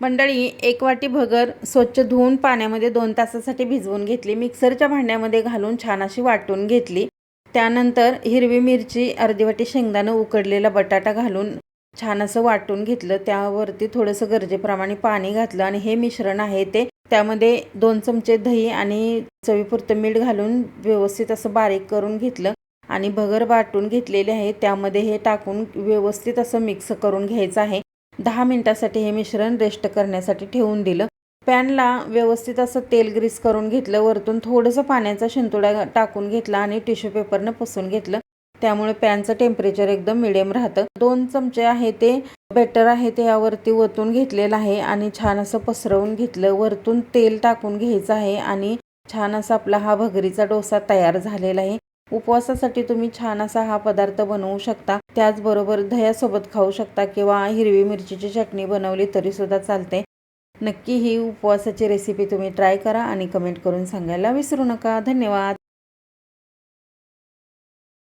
मंडळी एक वाटी भगर स्वच्छ धुवून पाण्यामध्ये दोन तासासाठी भिजवून घेतली. मिक्सरच्या भांड्यामध्ये घालून छान अशी वाटून घेतली. त्यानंतर हिरवी मिरची अर्धी वाटी शेंगदाणं उकडलेला बटाटा घालून छान असं वाटून घेतलं. त्यावरती थोडंसं गरजेप्रमाणे पाणी घातलं आणि हे मिश्रण आहे ते त्यामध्ये दोन चमचे दही आणि चवीपुरतं मीठ घालून व्यवस्थित असं बारीक करून घेतलं आणि भगर वाटून घेतलेले आहे. त्यामध्ये हे टाकून व्यवस्थित असं मिक्स करून घ्यायचं आहे. दहा मिनटासाठी हे मिश्रण रेस्ट करण्यासाठी ठेवून दिलं. पॅनला व्यवस्थित असं तेल ग्रीस करून घेतलं. वरतून थोडंसं पाण्याचा शिंतोडा टाकून घेतला आणि टिश्यू पेपरनं पुसून घेतलं. त्यामुळे पॅनचं टेम्परेचर एकदम मिडियम राहतं. दोन चमचे आहे ते बेटर आहे ते यावरती ओतून घेतलेलं आहे आणि छान असं पसरवून घेतलं. वरतून तेल टाकून घ्यायचं आहे आणि छान असा आपला हा भगरीचा डोसा तयार झालेला आहे. उपवासासाठी तुम्ही छान असा हा पदार्थ बनवू शकता. त्याचबरोबर दह्यासोबत खाऊ शकता किंवा हिरवी मिरचीची चटणी बनवली तरीसुद्धा चालते. नक्की ही उपवासाची रेसिपी तुम्ही ट्राय करा आणि कमेंट करून सांगायला विसरू नका. धन्यवाद.